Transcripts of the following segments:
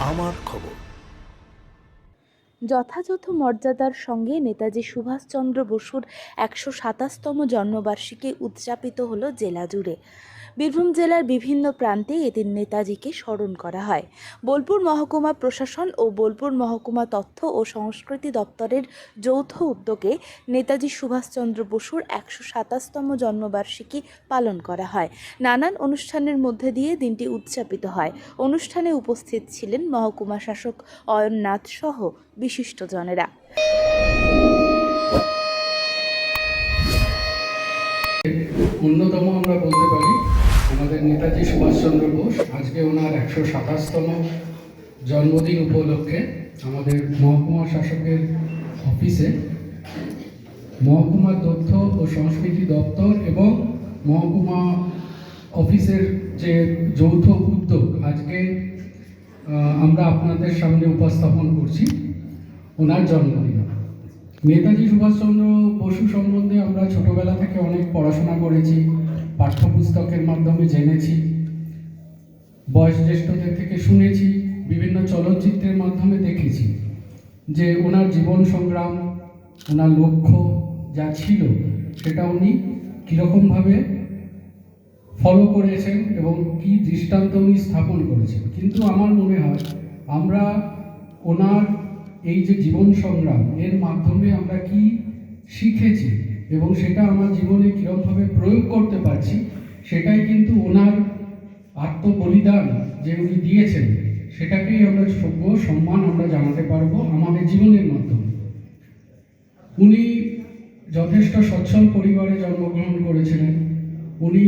আমার খবর। যথাযথ মর্যাদার সঙ্গে নেতাজি সুভাষচন্দ্র বসুর একশো সাতাশতম জন্মবার্ষিকী উদযাপিত হল জেলা জুড়ে। বীরভূম জেলার বিভিন্ন প্রান্তে এদিন নেতাজিকে স্মরণ করা হয়। বোলপুর মহকুমা প্রশাসন ও বোলপুর মহকুমা তথ্য ও সংস্কৃতি দপ্তরের যৌথ উদ্যোগে নেতাজি সুভাষচন্দ্র বসুর একশো সাতাশতম জন্মবার্ষিকী পালন করা হয়। নানান অনুষ্ঠানের মধ্যে দিয়ে দিনটি উদযাপিত হয়। অনুষ্ঠানে উপস্থিত ছিলেন মহকুমা শাসক অয়ন নাথ সহ বিশিষ্টজনেরা। অন্যতম আমরা বলতে পারি, আমাদের নেতাজি সুভাষচন্দ্র বোস, আজকে ওনার একশো সাতাশতম জন্মদিন উপলক্ষে আমাদের মহকুমা শাসকের অফিসে মহকুমা তথ্য ও সংস্কৃতি দপ্তর এবং মহকুমা অফিসের যে যৌথ উদ্যোগ, আজকে আমরা আপনাদের সামনে উপস্থাপন করছি। ওনার জন্মদিন। নেতাজি সুভাষচন্দ্র বসু সম্বন্ধে আমরা ছোটবেলা থেকে অনেক পড়াশোনা করেছি, পাঠ্যপুস্তকের মাধ্যমে জেনেছি, বয়োজ্যেষ্ঠদের থেকে শুনেছি, বিভিন্ন চলচ্চিত্রের মাধ্যমে দেখেছি যে ওনার জীবন সংগ্রাম, ওনার লক্ষ্য যা ছিল সেটা উনি কীরকমভাবে ফলো করেছেন এবং কি দৃষ্টান্ত উনি স্থাপন করেছেন। কিন্তু আমার মনে হয় আমরা ওনার এই যে জীবন সংগ্রাম, এর মাধ্যমে আমরা কি শিখেছি এবং সেটা আমার জীবনে কীরকমভাবে প্রয়োগ করতে পারছি, সেটাই কিন্তু ওনার আত্মবলিদান যে উনি দিয়েছেন, সেটাকেই আমরা যোগ্য সম্মান আমরা জানাতে পারব আমাদের জীবনের মাধ্যমে। উনি যথেষ্ট সচ্ছল পরিবারে জন্মগ্রহণ করেছিলেন। উনি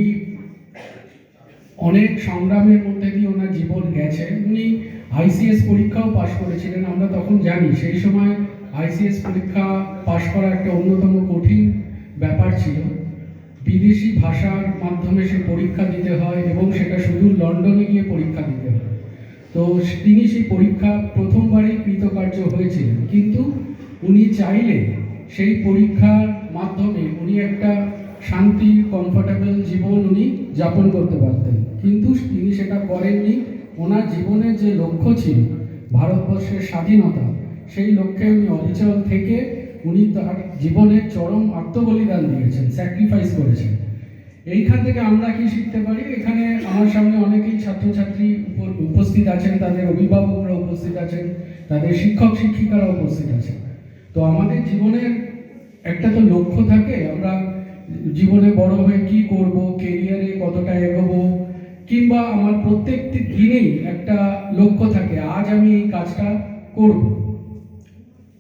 অনেক সংগ্রামের মধ্যে দিয়ে ওনার জীবন গেছে। উনি আইসিএস পরীক্ষাও পাশ করেছিলেন, আমরা তখন জানি। সেই সময় আইসিএস পরীক্ষা পাশ করা একটা অন্যতম কঠিন ব্যাপার ছিল। বিদেশি ভাষার মাধ্যমে সে পরীক্ষা দিতে হয় এবং সেটা শুধু লন্ডনে গিয়ে পরীক্ষা দিতে হয়। তো তিনি সেই পরীক্ষা প্রথমবারই কৃতকার্য হয়েছিলেন। কিন্তু উনি চাইলে সেই পরীক্ষার মাধ্যমে উনি একটা শান্তি কমফোর্টেবল জীবন উনি যাপন করতে পারতেন। কিন্তু তিনি সেটা করেননি। ওনার জীবনের যে লক্ষ্য ছিল, ভারতবর্ষের স্বাধীনতা, সেই লক্ষ্যে উনি অবিচল থেকে উনি তার জীবনের চরম আত্মবলিদান দিয়েছেন স্যাক্রিফাইস করেছেন। এইখান থেকে আমরা কি শিখতে পারি? এখানে আমার সামনে অনেকেই ছাত্রছাত্রী উপ- উপস্থিত আছেন, তাদের অভিভাবকরা উপস্থিত আছেন, তাদের শিক্ষক শিক্ষিকারা উপস্থিত আছেন। তো আমাদের জীবনের একটা তো লক্ষ্য থাকে, আমরা জীবনে বড় হয়ে কি করব কেরিয়ারে কতটা এগোবো কিংবা আমার প্রত্যেকটি দিনেই একটা লক্ষ্য থাকে, আজ আমি এই কাজটা করব।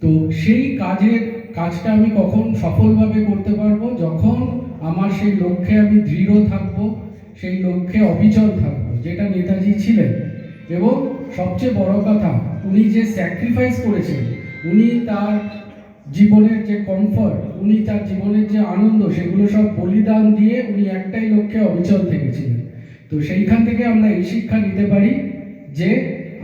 তো সেই কাজের কাজটা আমি কখন সফলভাবে করতে পারব? যখন আমার সেই লক্ষ্যে আমি দৃঢ় থাকব, সেই লক্ষ্যে অবিচল থাকব, যেটা নেতাজি ছিলেন। এবং সবচেয়ে বড় কথা, উনি যে স্যাক্রিফাইস করেছেন, উনি তার জীবনের যে কমফর্ট উনি তার জীবনের যে আনন্দ, সেগুলো সব বলিদান দিয়ে উনি একটাই লক্ষ্যে অবিচল থেকেছিলেন। তো সেইখান থেকে আমরা এই শিক্ষা নিতে পারি যে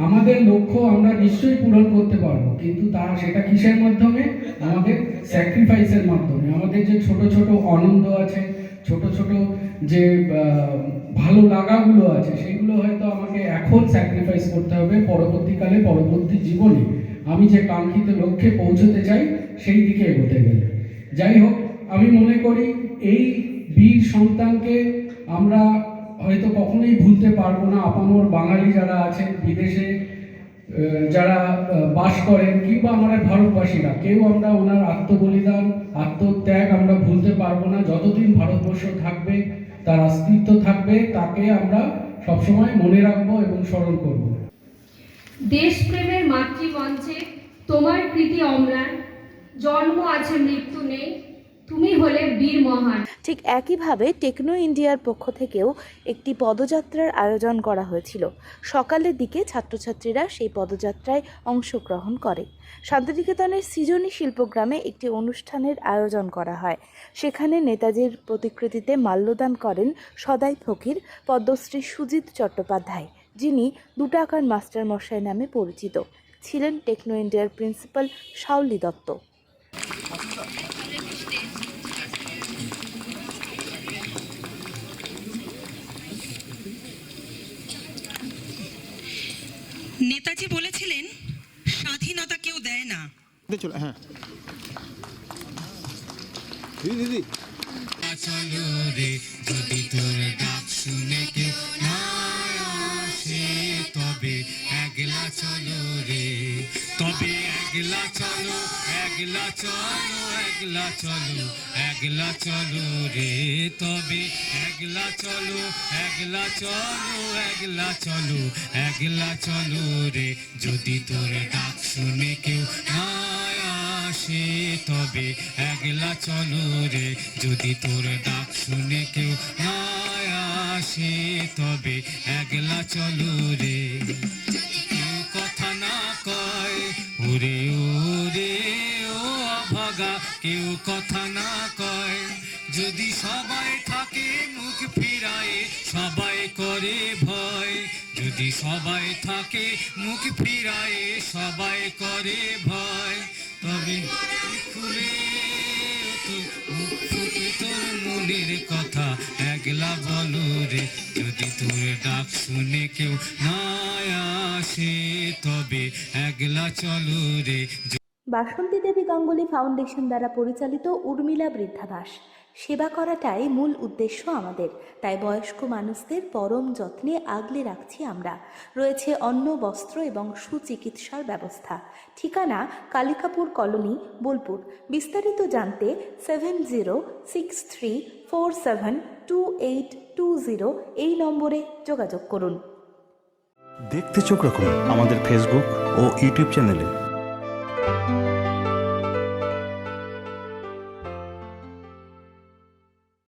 আমাদের লক্ষ্য আমরা নিশ্চয়ই পূরণ করতে পারব। কিন্তু তা সেটা কিসের মাধ্যমে? আমাদের স্যাক্রিফাইসের মাধ্যমে। আমাদের যে ছোট ছোট আনন্দ আছে, ছোট ছোট যে ভালো লাগাগুলো আছে, সেগুলো হয়তো আমাকে এখন স্যাক্রিফাইস করতে হবে পরবর্তীকালে, পরবর্তী জীবনে। আমি যে কাঙ্ক্ষিত লক্ষ্যে পৌঁছতে চাই, সেই দিকে এগোতে গেলে। যাই হোক, আমি মনে করি এই বীর সন্তানকে আমরা হয়তো কখনোই ভুলতে পারব না। আপামর বাঙালি যারা আছেন, বিদেশে যারা বাস করেন কিংবা আমরা ভারতবাসীরা, কেউ আমরা ওনার আত্মবলিদান, আত্মত্যাগ আমরা ভুলতে পারব না। যতদিন ভারতবর্ষ থাকবে, তার অস্তিত্ব থাকবে, তাকে আমরা সবসময় মনে রাখব এবং স্মরণ করব। দেশপ্রেমের মাতৃমঞ্চে তোমার কৃতি অম্লান জন্ম আছে, মৃত্যু নেই। তুমি হলে বীর মহান। ঠিক একইভাবে টেকনো ইন্ডিয়ার পক্ষ থেকেও একটি পদযাত্রার আয়োজন করা হয়েছিল। সকালের দিকে ছাত্রছাত্রীরা সেই পদযাত্রায় অংশগ্রহণ করে। শান্তিনিকেতনের সৃজনী শিল্পগ্রামে একটি অনুষ্ঠানের আয়োজন করা হয়। সেখানে নেতাজির প্রতিকৃতিতে মাল্যদান করেন সদাই ফকির, পদ্মশ্রী সুজিত চট্টোপাধ্যায়, যিনি দু টাকার মাস্টার মশাই নামে পরিচিত। ছিলেন টেকনো ইন্ডিয়ার প্রিন্সিপাল শাওলি দত্ত। নেতাজি বলেছিলেন স্বাধীনতা কেউ দেয় না। হ্যাঁ। দিদি দিদি। একলা চলো একলা চলো একলা চলো রে তবে। একলা চলো একলা চলো একলা চলো একলা চলো রে। যদি তোর ডাক শুনে কেউ আসে তবে। একলা চলো রে, যদি তোর ডাক শুনে কেউ আসে তবে। একলা চলো রে। কথা না কয়, ওরে ও অভাগা কেউ কথা না কয়। যদি সবাই থাকে মুখ ফিরায়, সবাই করে ভয়। যদি সবাই থাকে মুখ ফিরায়, সবাই করে ভয়। তবে খুলে তোর মনের কথা। একলা বলো রে, যদি তোর ডাক শুনে কেউ না আসে, তবে একলা চলো রে। বাসন্তী দেবী গাঙ্গুলি ফাউন্ডেশন দ্বারা পরিচালিত উর্মিলা বৃদ্ধাবাস সেবা করাটাই মূল উদ্দেশ্য আমাদের। তাই বয়স্ক মানুষদের পরম যত্নে আগলে রাখছি আমরা। রয়েছে অন্ন, বস্ত্র এবং সুচিকিৎসার ব্যবস্থা। ঠিকানা কালিকাপুর কলোনি, বোলপুর। বিস্তারিত জানতে seven zero six three four seven two eight two zero এই নম্বরে যোগাযোগ করুন। দেখতে চোখ রাখুন আমাদের ফেসবুক ও ইউটিউব চ্যানেলে